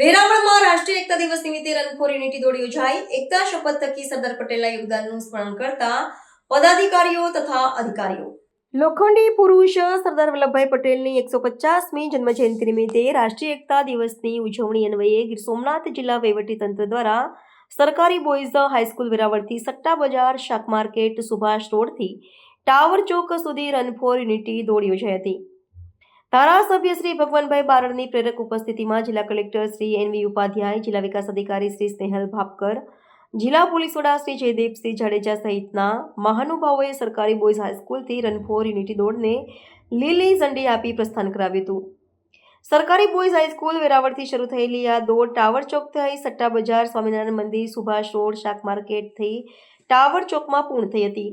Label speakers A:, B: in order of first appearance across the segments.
A: વેરાવળમાં રાષ્ટ્રીય એકતા દિવસ નિમિત્તે રન ફોર યુનિટી દોડ યોજાઈ એકતા, શપથ થકી સરદાર પટેલના યોગદાનનું સ્મરણ કરતા પદાધિકારીઓ તથા અધિકારીઓ. લોખંડી પુરુષ સરદાર વલ્લભભાઈ પટેલની એકસો પચાસમી જન્મજયંતિ નિમિત્તે રાષ્ટ્રીય એકતા દિવસની ઉજવણી અન્વયે ગીર સોમનાથ જિલ્લા વહીવટીતંત્ર દ્વારા સરકારી બોયઝ હાઈસ્કૂલ વેરાવળથી સટ્ટા બજાર, શાક માર્કેટ, સુભાષ રોડથી ટાવર ચોક સુધી રન ફોર યુનિટી દોડ યોજાઈ હતી. ધારાસભ્ય શ્રી ભગવાનભાઈ બારડની પ્રેરક ઉપસ્થિતિમાં જિલ્લા collector Shri N V Upadhyay, જિલ્લા વિકાસ અધિકારી શ્રી સ્નેહલ ભાપકર, જિલ્લા પોલીસ વડા શ્રી જયદેવસિંહ જાડેજા સહિતના મહાનુભાવોએ સરકારી બોયઝ હાઈસ્કૂલથી રન ફોર યુનિટી દોડને લીલી ઝંડી આપી પ્રસ્થાન કરાવ્યું હતું. સરકારી બોયઝ હાઈસ્કૂલ વેરાવળથી શરૂ થયેલી આ દોડ ટાવર ચોક થઈ સટ્ટા બજાર સ્વામિનારાયણ મંદિર, સુભાષ રોડ, શાક માર્કેટ થઈ ટાવર ચોકમાં પૂર્ણ થઈ હતી.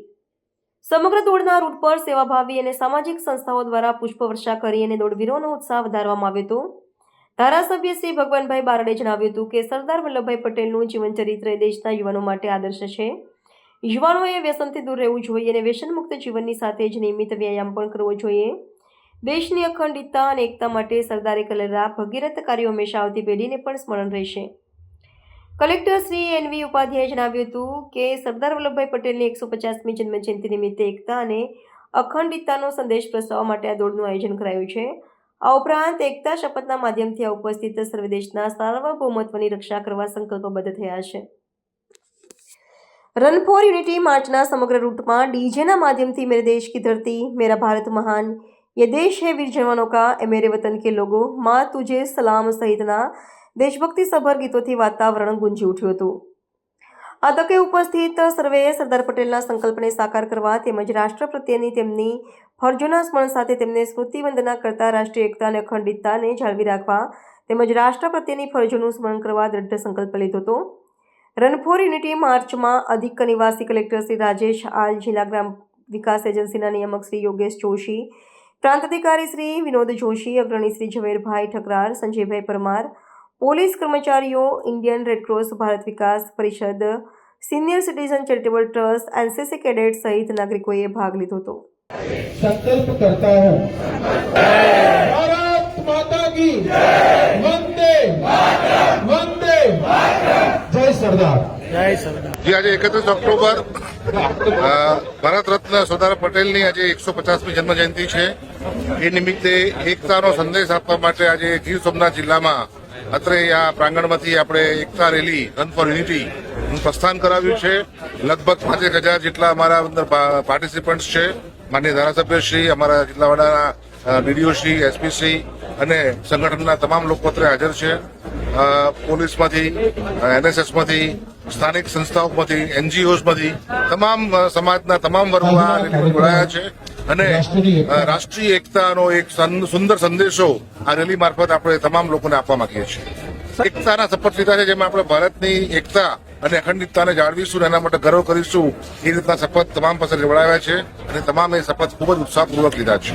A: સમગ્ર દોડના રૂટ પર સેવાભાવી અને સામાજિક સંસ્થાઓ દ્વારા પુષ્પવર્ષા કરી અને દોડવીરોનો ઉત્સાહ વધારવામાં આવ્યો હતો. ધારાસભ્ય શ્રી ભગવાનભાઈ બારડે જણાવ્યું હતું કે સરદાર વલ્લભભાઈ પટેલનું જીવનચરિત્ર દેશના યુવાનો માટે આદર્શ છે. યુવાનોએ વ્યસનથી દૂર રહેવું જોઈએ અને વ્યસનમુક્ત જીવનની સાથે જ નિયમિત વ્યાયામ પણ કરવો જોઈએ. દેશની અખંડિતતા અને એકતા માટે સરદારે કરેલા ભગીરથ કાર્યો હંમેશા આવતી પેઢીને પણ સ્મરણ રહેશે. કલેક્ટર શ્રી એનવી ઉપાધ્યાય જણાવ્યું હતું કે સરદાર વલ્લભભાઈ પટેલની એકસો પચાસમી જન્મજયંતિ નિમિત્તે એકતા અને અખંડિતતાનો સંદેશ પ્રસવા માટે આ દોડનું આયોજન કરાયું છે. આ ઉપરાંત એકતા શપથના માધ્યમથી આ ઉપસ્થિત સર્વ દેશના સાર્વભૌમત્વની રક્ષા કરવા સંકલ્પબદ્ધ થયા છે. રન ફોર યુનિટી માર્ચના સમગ્ર રૂટમાં ડીજેના માધ્યમથી મેરે દેશ કી ધરતી, મેરા ભારત મહાન, યે દેશ હે વીર જવાનોં કા, એ મેરે વતન કે લોગો, માં તુજે સલામ સહિતના દેશભક્તિ સભર ગીતોથી વાતાવરણ ગુંજી ઉઠ્યું હતું. આ તકે ઉપસ્થિત સર્વેએ સરદાર પટેલના સંકલ્પને સાકાર કરવા તેમજ રાષ્ટ્ર પ્રત્યેની તેમની ફરજોના સ્મરણ સાથે તેમને સ્મૃતિવંદના કરતા રાષ્ટ્રીય એકતા અને અખંડિતતાને જાળવી રાખવા તેમજ રાષ્ટ્ર પ્રત્યેની ફરજોનું સ્મરણ કરવા દ્રઢ સંકલ્પ લીધો હતો. રન ફોર યુનિટી માર્ચમાં અધિક નિવાસી કલેક્ટર શ્રી રાજેશ આલ, જિલ્લા ગ્રામ વિકાસ એજન્સીના નિયામક શ્રી યોગેશ જોશી, પ્રાંત અધિકારી શ્રી વિનોદ જોશી, અગ્રણી શ્રી ઝવેરભાઈ ઠકરાર, સંજયભાઈ પરમાર પોલીસ કર્મચારીઓ Indian Red Cross Bharat Vikas Parishad senior citizen charitable trust NCC cadet સહિત નાગરિકોએ ભાગ લીધો હતો.
B: સંકલ્પ કરતા હું ભારત માતા કી વંદે વંદે જય
C: સરદાર. આજે એકત્રીસ ઓક્ટોબર ભારત રત્ન સરદાર પટેલની આજે એકસો પચાસમી જન્મ જયંતિ છે. એ નિમિત્તે એકતાનો સંદેશ આપવા માટે આજે ગીર સોમનાથ જિલ્લામાં અત્રે આ પ્રાંગણમાંથી આપણે એકતા રેલી રન ફોર યુનિટી નું પ્રસ્થાન કરાવ્યું છે. લગભગ પાંચેક હજાર જેટલા અમારા અંદર પાર્ટિસિપન્ટ્સ છે. માન્ય ધારાસભ્યશ્રી અમારા જિલ્લા વડાના એસપી શ્રી અને સંગઠનના તમામ લોકો અત્રે હાજર છે. પોલીસમાંથી એનએસએસમાંથી સ્થાનિક સંસ્થાઓમાંથી એનજીઓમાંથી તમામ સમાજના તમામ વર્ગો આ રેલીમાં જોડાયા છે. અને રાષ્ટ્રીય એકતાનો એક સુંદર સંદેશો આ રેલી મારફત આપણે તમામ લોકોને આપવા માંગીએ છીએ. એકતાના શપથ લીધા છે જેમાં આપણે ભારતની એકતા અને અખંડિતતાને જાળવીશું અને એના માટે ગર્વ કરીશું. એ રીતના શપથ તમામ પાસે લેવડાવ્યા છે અને તમામે શપથ ખૂબ જ ઉત્સાહપૂર્વક લીધા છે.